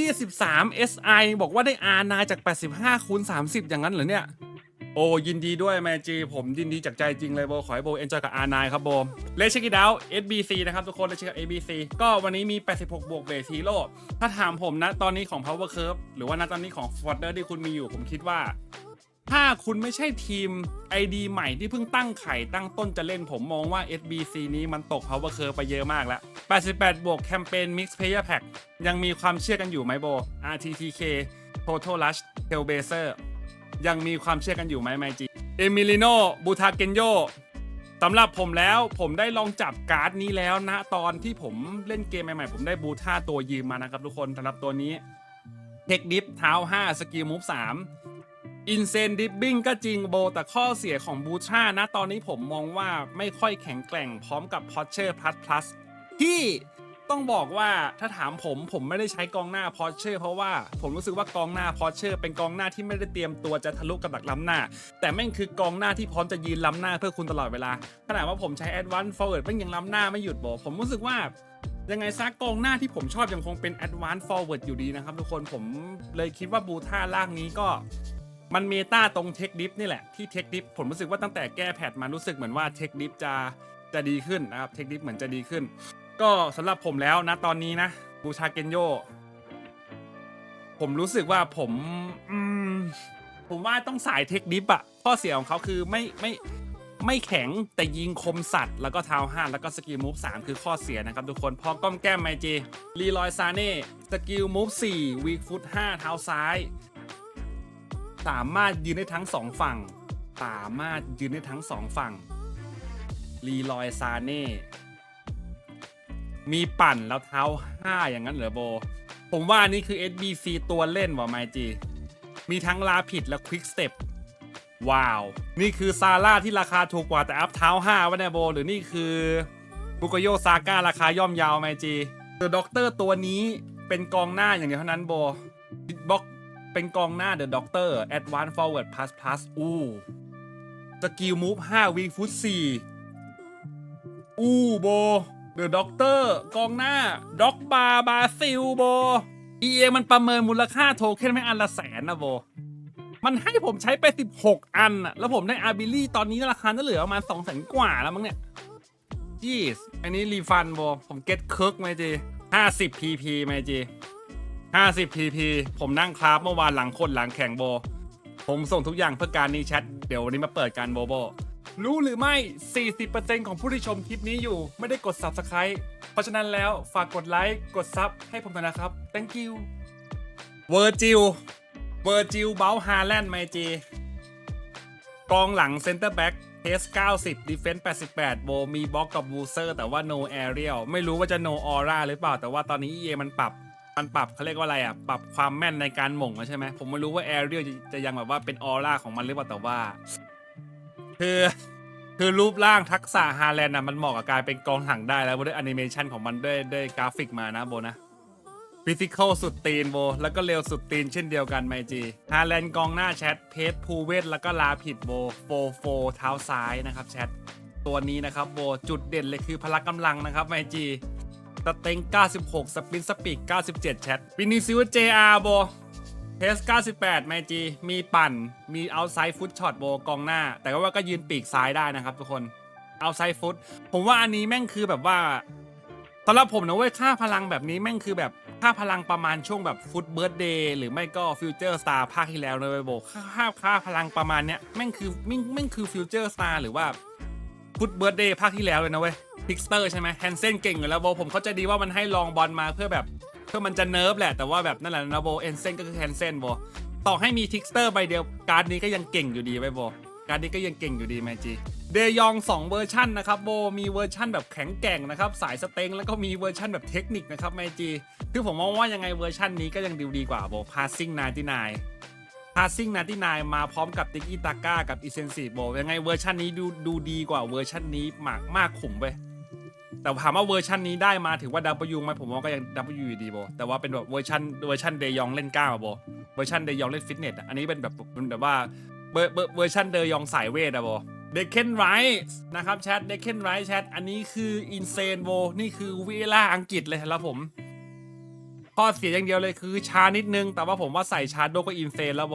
23 SI บอกว่าได้อานาจาก 85คูณ30 อย่างนั้นเหรอเนี่ย โอ้ยินดีด้วยแมจีผมยินดีจากใจจริงเลยโบขอให้โบเอนจอยกับ R9 ครับโบเลเช็คกี้ดาว SBC นะครับทุกคนเลเช็คกับ ABC ก็วันนี้มี 86 บวกเบสฮีโร่ถ้าถามผมนะตอนนี้ของ Power Curve หรือว่าณตอนนี้ของ f o r d e r ที่คุณมีอยู่ผมคิดว่า ถ้าคุณไม่ใช่ทีม ID ใหม่ที่เพิ่งตั้งไข่ตั้งต้นจะเล่นผมมองว่า SBC นี้มันตก Power Curve ไปเยอะมากแล้ว 88 บวกแคมเปญ Mix Player Pack ยังมีความเชื่อกันอยู่ไหมโบ RTTK Total Rush Tailbazer ยังมีความเชื่อกันอยู่ไหมไมจีเอมิลิโนบูทาเกนโยสำหรับผมแล้วผมได้ลองจับการ์ดนี้แล้วนะตอนที่ผมเล่นเกมใหม่ๆ ผมได้บูท่าตัวยืมมานะครับทุกคนสำหรับตัวนี้เทคดิฟเท้า 5 สกิลมูฟ3อินเซนดิฟบิ้งก็จริงโบ แต่ข้อเสียของบูท่านะตอนนี้ผมมองว่าไม่ค่อยแข็งแกร่งพร้อมกับพอเชอร์พลัสพลัส ที่ต้องบอกว่าถ้าถามผมผมไม่ได้ใช้กองหน้าพอเชอร์เพราะว่าผมรู้สึกว่ากองหน้าพอเชอร์เป็นกองหน้าที่ไม่ได้เตรียมตัวจะทะลุกับดักล้ำหน้า แต่แม่งคือกองหน้าที่พร้อมจะยืนล้ำหน้าเพื่อคุณตลอดเวลาขนาดว่าผมใช้ Advanced Forward แม่งยังล้ำหน้าไม่หยุดบอกผมรู้สึกว่ายังไงซะกองหน้าที่ผมชอบยังคงเป็น Advanced Forward อยู่ดีนะครับทุกคนผมเลยคิดว่าบูท่าล่างนี้ก็มันเมตาตรงเทคดิฟนี่แหละที่เทคดิฟผมรู้สึกว่าตั้งแต่แก้แพทมารู้สึกเหมือนว่าเทคดิฟจะจะดีขึ้นนะครับเทคดิฟเหมือนจะดีขึ้น ก็สำหรับผมแล้วนะตอนนี้นะบูชาเกนโย ผมรู้สึกว่าผมอืมผมว่าต้องสายเทคดิฟอะข้อเสียของเขาคือไม่ไม่ไม่แข็งแต่ยิงคมสัตว์ แล้วก็เท้าห้าแล้วก็สกิลมูฟสามคือข้อเสียนะครับทุกคนพอก้อมแก้มไมเจรีลอยซาเน่สกิลมูฟสี่วีฟุตห้าเท้าซ้าย สามารถยืนได้ทั้งสองฝั่ง สามารถยืนได้ทั้งสองฝั่งรีลอยซาเน่ มีปั่นแล้วเท้า5อย่างนั้นเหรอโบ ผมว่านี่คือ SBC ตัวเล่นว่ะไมจี มีทั้งลาผิดและควิกสเต็ปว้าว นี่คือซาร่าที่ราคาถูกกว่าแต่อัพเท้า5วะเนี่ยโบ หรือนี่คือบุกโยซาก้าราคาย่อมเยาวไมจีเดอะด็อกเตอร์ตัวนี้เป็นกองหน้าอย่างเดียวเท่านั้นโบบ็อกเป็นกองหน้าเดอะด็อกเตอร์แอดวานซ์ฟอร์เวิร์ดพลัสพลัสอู้สกิลมูฟ5วีฟุต4อู้โบ เดอะด็อกเตอร์กองหน้าด็อกบาบาซิลโบ EA มันประเมินมูลค่าโทเค็นไม่อันละแสนนะโบ มันให้ผมใช้ไป 16 อันอะแล้วผมได้อาร์บิลี่ตอนนี้ราคาจะเหลือประมาณ2 0 0 0 0กว่าแล้วมั้งเนี่ยจีสอันนี้รีฟันโบ ผมเก็ตเคิร์กไหมจี50 PP ไหมจี50 PP ผมนั่งคราฟเมื่อวานหลังคนหลังแข่งโบ ผมส่งทุกอย่างเพื่อการนี้แชท เดี๋ยววันนี้มาเปิดการโบโบ รู้หรือไม่ 40%ของผู้ที่ชมคลิปนี้อยู่ไม่ได้กด Subscribe เพราะฉะนั้นแล้วฝากกดไลค์ กดซับให้ผมหน่อยนะครับ thank you เวอร์จิล เวอร์จิลเบลฮาแลนด์ไมจีกองหลังเซนเตอร์แบ็กเทส90 ดีเฟนส์88 โบมีบล็อกกับบูเซอร์แต่ว่า no aerial ไม่รู้ว่าจะ no aura หรือเปล่า แต่ว่าตอนนี้ EA มันปรับ มันปรับเขาเรียกว่าอะไรอะ ปรับความแม่นในการหม่งใช่ไหม ผมไม่รู้ว่า aerial จะจะยังแบบว่าเป็นออร่าของมันหรือเปล่า แต่ว่า คือคือรูปร่างทักษะฮาแลนด์นะมันเหมาะกับการเป็นกองถังได้แล้วด้วยแอนิเมชันของมันด้วยด้วยกราฟิกมานะโบนะฟิสิกอลสุดตีนโบ แล้วก็เร็วสุดตีนเช่นเดียวกันไมจีฮาแลนด์กองหน้าแชทเพจพูเวทแล้วก็ลาผิดโบโฟโฟเท้าซ้ายนะครับแชทตัวนี้นะครับโบจุดเด่นเลยคือพละกำลังนะครับไมจีสเต็ง96 สปินสปีก97 แชทวินิซิวเจอาร์โบ เทส 98 ไมจี มีปั่น มีเอาไซด์ฟุตช็อตโบกองหน้า แต่ก็ว่าก็ยืนปีกซ้ายได้นะครับทุกคน เอาไซด์ฟุต ผมว่าอันนี้แม่งคือแบบว่าสำหรับผมนะเว้ย ค่าพลังแบบนี้แม่งคือแบบค่าพลังประมาณช่วงแบบฟุตเบิร์ดเดย์หรือไม่ก็ฟิวเจอร์สตาร์ภาคที่แล้วเลยเวโบค่าค่าค่าพลังประมาณเนี้ยแม่งคือแม่งแม่งคือฟิวเจอร์สตาร์หรือว่าฟุตเบิร์ดเดย์ภาคที่แล้วเลยนะเว้ยพิกสเตอร์ใช่ไหมแฮนเซนเก่งอยู่แล้วโบผมเข้าใจดีว่ามันให้ลองบอลมาเพื่อแบบ เพื่อมันจะเนิร์ฟแหละแต่ว่าแบบนั่นแหละนะโบเอนเซนก็คือแฮนเซนโบต่อให้มีทิกสเตอร์ใบเดียวการ์ดนี้ก็ยังเก่งอยู่ดีไว้โบการ์ดนี้ก็ยังเก่งอยู่ดีแมจีเดยอง 2 เวอร์ชันนะครับโบมีเวอร์ชันแบบแข็งแกร่งนะครับสายสเต็งแล้วก็มีเวอร์ชันแบบเทคนิคนะครับแมจีคือผมมองว่ายังไงเวอร์ชันนี้ก็ยังดีดีกว่าโบ passing 99 passing 99มาพร้อมกับติก i ีตาก้ากับ e s s e n s i v e โบยังไงเวอร์ชันนี้ดูดูดีกว่าเวอร์ชันนี้มากมากขุมไป แต่ถามว่าเวอร์ชันนี้ได้มาถือว่า W ไหมผมว่าก็ยัง W อยู่ดีโบแต่ว่าเป็นแบบเวอร์ชันเวอร์ชันเดยองเล่นกล้าอะโบเวอร์ชันเดยองเล่นฟิตเนสอันนี้เป็นแบบเป็นแบบว่าเวอร์เวอร์เวอร์ชันเดยองสายเวทอะโบเดคเคนไรส์นะครับแชทเดคเคนไรส์แชทอันนี้คืออินเซนโบนี่คือเวล่าอังกฤษเลยครับผมข้อเสียอย่างเดียวเลยคือช้านิดนึง แต่ว่าผมว่าใส่ชาร์โดก็อินเซนแล้วโบ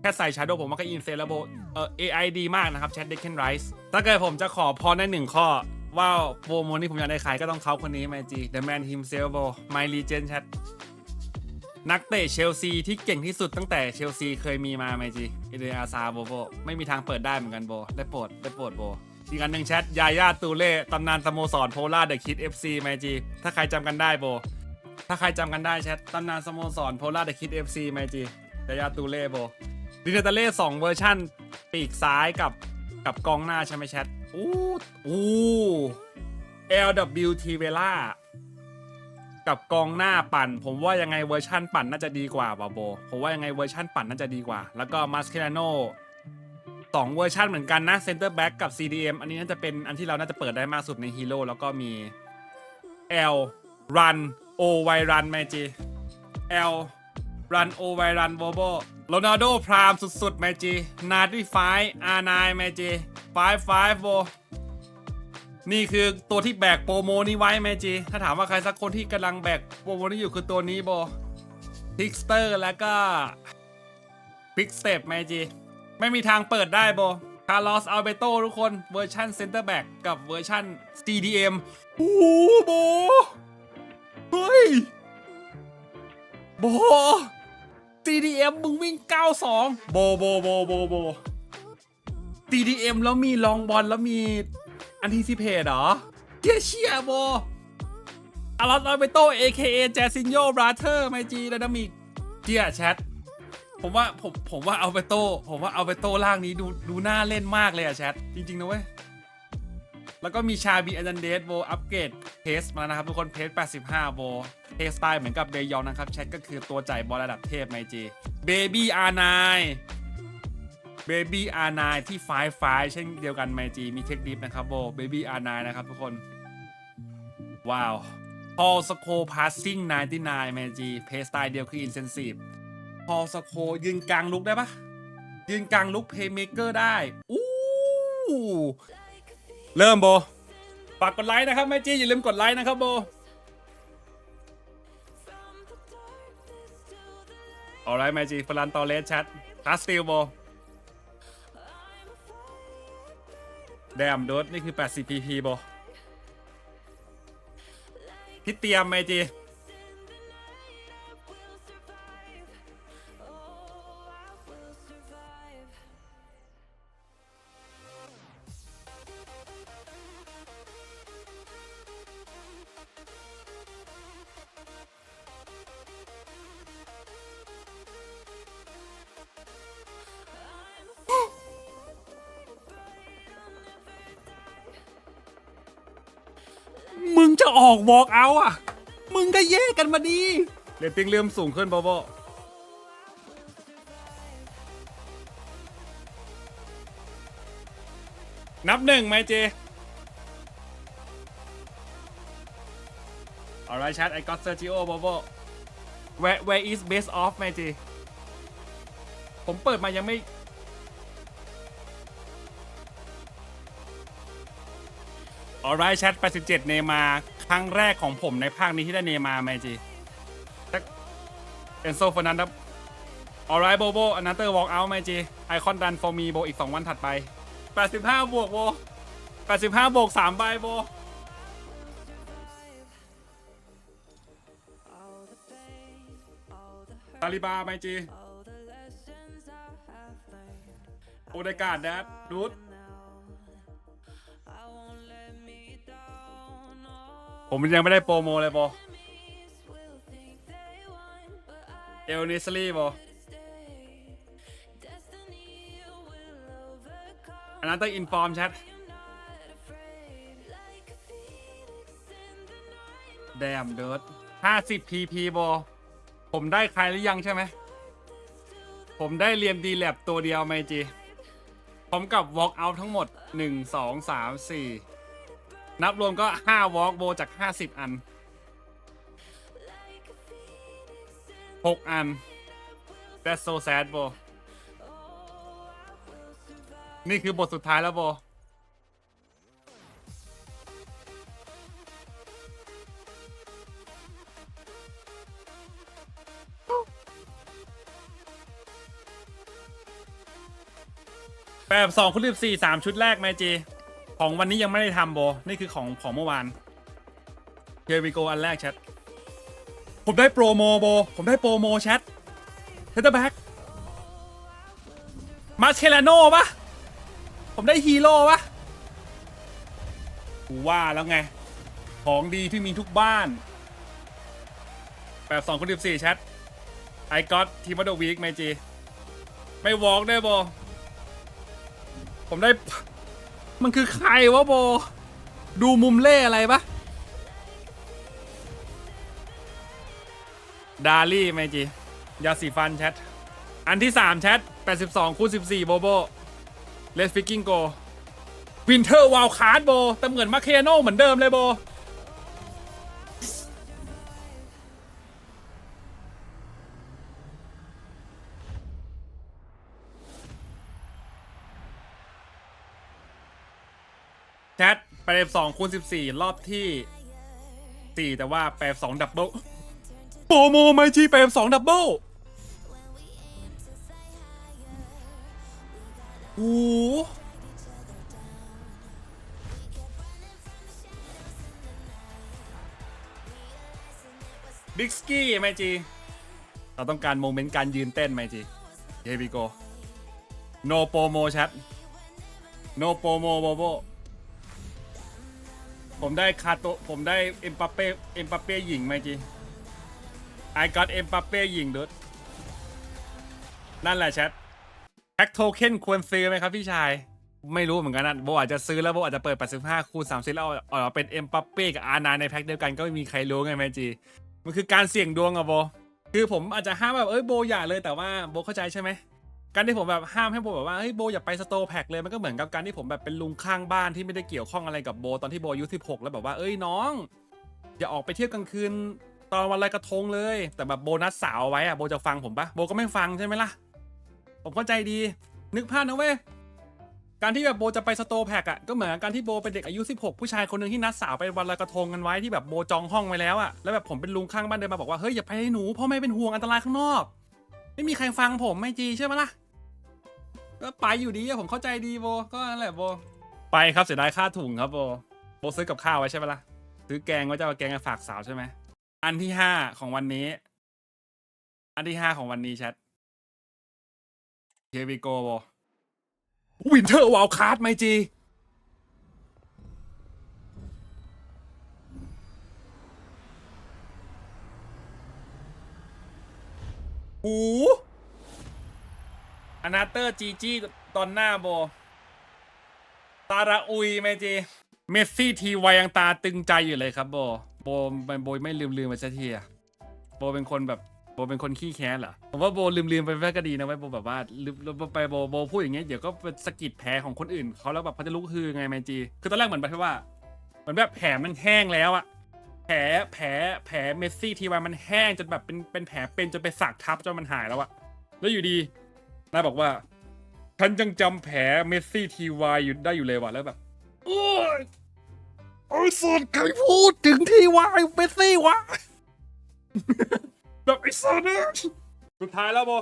แค่ใส่ชาร์โดผมว่าก็อินเซนแล้วโบเออ AI ดีมากนะครับแชทเด็กเคนไรส์ถ้าเกิดผมจะขอพรได้หนึ่งข้อ ว่าวโปรโมนี่ผมอยากได้ใครก็ต้องเขาคนนี้แมจี The Man himself โบ My Legend Chat นักเตะเชลซีที่เก่งที่สุดตั้งแต่เชลซีเคยมีมาแมจีเอเดอาซาโบโบไม่มีทางเปิดได้เหมือนกันโบได้โปรดได้โปรดโบอีกอันหนึ่งแชทยาย่าตูเล่ตำนานสโมสรโพล่าเดอะคิด FC แมจีถ้าใครจำกันได้โบ ถ้าใครจำกันได้แชทตำนานสโมสรโพล่าเดอะคิด FC แมจียายาตูเล่โบดิเนตาเล่สองเวอร์ชันปีกซ้ายกับกับกองหน้าใช่ไหมแชท อู้อู้ LWT เวล่ากับกองหน้าปั่น ผมว่ายังไงเวอร์ชั่นปั่นน่าจะดีกว่าบาโบ ผมว่ายังไงเวอร์ชั่นปั่นน่าจะดีกว่า แล้วก็มาสเค r โนสองเวอร์ชันเหมือนกันนะเซนเตอร์แบ็กกับ CDM อันนี้น่าจะเป็นอันที่เราน่าจะเปิดได้มากสุดในฮีโร่แล้วก็มี L Run O Y Run แมจี L Run O Y Run โบโบ โรนัลโดพรามสุดๆแมจี นาดิไฟอาร์ไนแมจีไฟไฟโบนี่คือตัวที่แบกโปรโมนี้ไว้แมจี ถ้าถามว่าใครสักคนที่กำลังแบกโปรโมนี้อยู่คือตัวนี้โบพิกสเตอร์แล้วก็พิกสเตปแมจีไม่มีทางเปิดได้โบคาร์ลอสอัลเบโตทุกคนเวอร์ชันเซนเตอร์แบ็กกับเวอร์ชัน CDM โอ้โหโบเฮ้ยโบ CDM มึงวิ่ง 92 โบโบโบโบโบ CDM แล้วมีลองบอลแล้วมีอันทิซิเพตเหรอเชียเชียโบอาร์ลอสอัลเบโต AKA แจซินโยบราเธอร์ไมจีไดนามิกเจียแชทผมว่าผมผมว่าเอัลเบโตผมว่าเอัลเบโตล่างนี้ดูดูน่าเล่นมากเลยอะแชทจริง ๆ นะเว้ย แล้วก็มีชาบีอันเดสโบอัปเกรดเพสมาแล้วนะครับ ทุกคนเพส85โบ เพสไตล์เหมือนกับเดยองนะครับแชทก็คือตัวจ่ายบอลระดับเทพไมจีเบบี้อาร์ไนเบบี้อาร์ไนที่ไฟไฟเช่นเดียวกันไมจีมีเทคนิคนะครับโบเบบี้อาร์ไนนะครับทุกคน ว้าวพอสโคพาสซิ่ง99ไมจีเพสไตล์เดียวคืออินเซนซีฟพอสโคยืนกลางลุกได้ปะยืนกลางลุกเพย์เมเกอร์ได้อู้เริ่มโบฝากกดไลค์นะครับแม่จีอย่าลืมกดไลค์นะครับโบ อ l ไรไมจีฟลันตอเลสแชทคาสติลโบแดมโดดนี่คือ 80 pp โบพี่เตรียมไมจี จะออกวอล์กเอาอะ มึงก็แยกกันมาดีเรตติ้งเริ่มสูงขึ้นโบโบนับหนึ่งไหมเจ Alright chat I got Sergio Bobo Where Where is best of ไหมเจ ผมเปิดมายังไม่ ออไรแชท87 เนมาครั้งแรกของผมในภาคนี้ที่ได้เนมาไหมจีเอนโซฟอนันดับออไรโบโบอนาเตอร์วอล์กเอาไหมจีไอคอนดันฟอร์มีโบอีก 2 วันถัดไป 85 บวกโบ85 บวก3ใบโบตาลิบาไหมจีโอเดกาดแดดรูท ผมยังไม่ได้โปรโมเลยโบเอลนิสลี่โบอันนั้นต้องอินฟอร์มแชทแดมเดิร์ด50 pp โบผมได้ใครหรือยังใช่ไหม ผมได้เรียมดีแลบตัวเดียวไหมจี พร้อมกับ walk out ทั้งหมด1 2 3 4 นับรวมก็5วอล์กโบจาก 50 อัน 6 อัน That's so sad โบ นี่คือบทสุดท้ายแล้วโบ แบบสองคูณสิบสี่สามชุดแรกไหมจี ของวันนี้ยังไม่ได้ทำโบ นี่คือของของเมื่อวานเฮวิโกอันแรกแชท ผมได้โปรโมโบ ผมได้โปรโมแชทเทเตอร์แบ็กมาเชลาโน่ปะผมได้ฮีโร่ปะกูว่าแล้วไง ของดีที่มีทุกบ้านแบบสองคุณสิบสี่แชทไอก็อตทีม of ดวีคแมจี ไม่วอล์กได้โบผมได้ มันคือใครวะโบ ดูมุมเล่อะไรปะดาลี่ไมจียาสีฟันแชท อันที่ 3 แชท 82คูณ14 โบโบเลสฟิกกิ้งโกวินเทอร์วาลคาร์ดโบแต่เหมือนมาเคโนเหมือนเดิมเลยโบ ทไปเรสองคูณสิบสี่รอบที่สี่แต่ว่าแปดสองดับเบิลโปรโมไมจีแปดสองดับเบิลโอ้โหบิ๊กสกี้ไมจี เราต้องการโมเมนต์การยืนเต้นไมจีเฮบิโกโนโปรโมแชทโนโปรโมโบโบ ผมได้คาโตะผมได้เอ็มปัปเป้เอ็มปัปเป้หญิงไหมจี I got เอ็มปัปเป้หญิงดุดนั่นแหละแชทแพ็กโทเค็นควรซื้อไหมครับพี่ชาย ไม่รู้เหมือนกันนะโบอาจจะซื้อแล้วโบอาจจะเปิด 85 คูณ30 แล้วเอาเอาเป็นเอ็มปัปเป้กับอานาในแพ็กเดียวกันก็ไม่มีใครรู้ไงแมจี มันคือการเสี่ยงดวงอะโบ คือผมอาจจะห้ามแบบเอ้ยโบอย่าเลยแต่ว่าโบเข้าใจใช่ไหม การที่ผมแบบห้ามให้โบแบบว่าเฮ้ยโบอย่าไปสโตแพ็กเลยมันก็เหมือนกับการที่ผมแบบเป็นลุงข้างบ้านที่ไม่ได้เกี่ยวข้องอะไรกับโบตอนที่โบอายุ16แล้วแบบว่าเอ้ยน้อง อย่าออกไปเที่ยวกลางคืนตอนวันลอยกระทงเลย แต่แบบโบนัสสาวเอาไว้อะโบจะฟังผมปะโบก็ไม่ฟังใช่ไหมล่ะ ผมเข้าใจดีนึกภาพนะเว้ยการที่แบบโบจะไปสโตแพ็กอะก็เหมือนกับการที่โบเป็นเด็กอายุ 16 ผู้ชายคนหนึ่งที่นัดสาวไปวันลอยกระทงกันไว้ที่แบบโบจองห้องไว้แล้วอะแล้วแบบผมเป็นลุงข้างบ้านเดินมาบอกว่าเฮ้ยอย่าไปให้หนูพ่อแม่เป็นห่วงอันตรายข้างนอก ไม่มีใครฟังผมไม่จีใช่ไหมล่ะ ก็ไปอยู่ดีอะผมเข้าใจดีโบก็นั่นแหละโบ ไปครับเสียดายค่าถุงครับโบโบซื้อกับข้าวไว้ใช่ไหมล่ะซื้อแกงไว้จะเอาแกงมาฝากสาวใช่ไหมอันที่ห้าของวันนี้ อันที่ห้าของวันนี้แชทเฮวิโกโบวินเทอร์วอลคาร์ดไหมจีหู อนาเตอร์จีจีตอนหน้าโบ ตาราอุยเมจี เมสซี่ทีวายังตาตึงใจอยู่เลยครับโบ โบโบไม่ลืมลืมไปสักทีอะโบเป็นคนแบบโบเป็นคนขี้แค้นเหรอ ผมว่าโบลืมลืมไปแค่ก็ดีนะไว้โบแบบว่าลืมไปโบโบพูดอย่างเงี้ยเดี๋ยวก็เป็นสะกิดแผลของคนอื่นเขาแล้วแบบเขาจะลุกฮือไงเมจี คือตอนแรกเหมือนแบบว่าเหมือนแบบแผลมันแห้งแล้วอะแผลแผลแผลเมสซี่ทีวามันแห้งจนแบบเป็นเป็นแผลเป็นจนไปสักทับจนมันหายแล้วอะแล้วอยู่ดี นาบอกว่า ฉันยังจำแผลเมสซี่ทีวายอยู่ได้อยู่เลยว่ะแล้วแบบโอ้ยไอ้สัตว์ใครพูดถึงทีวายเมสซี่วะ แบบไอ้สัตว์เนี่ยสุดท้ายแล้วโบ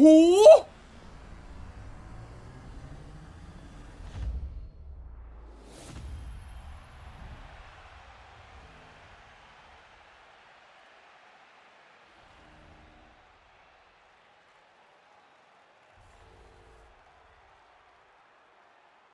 หู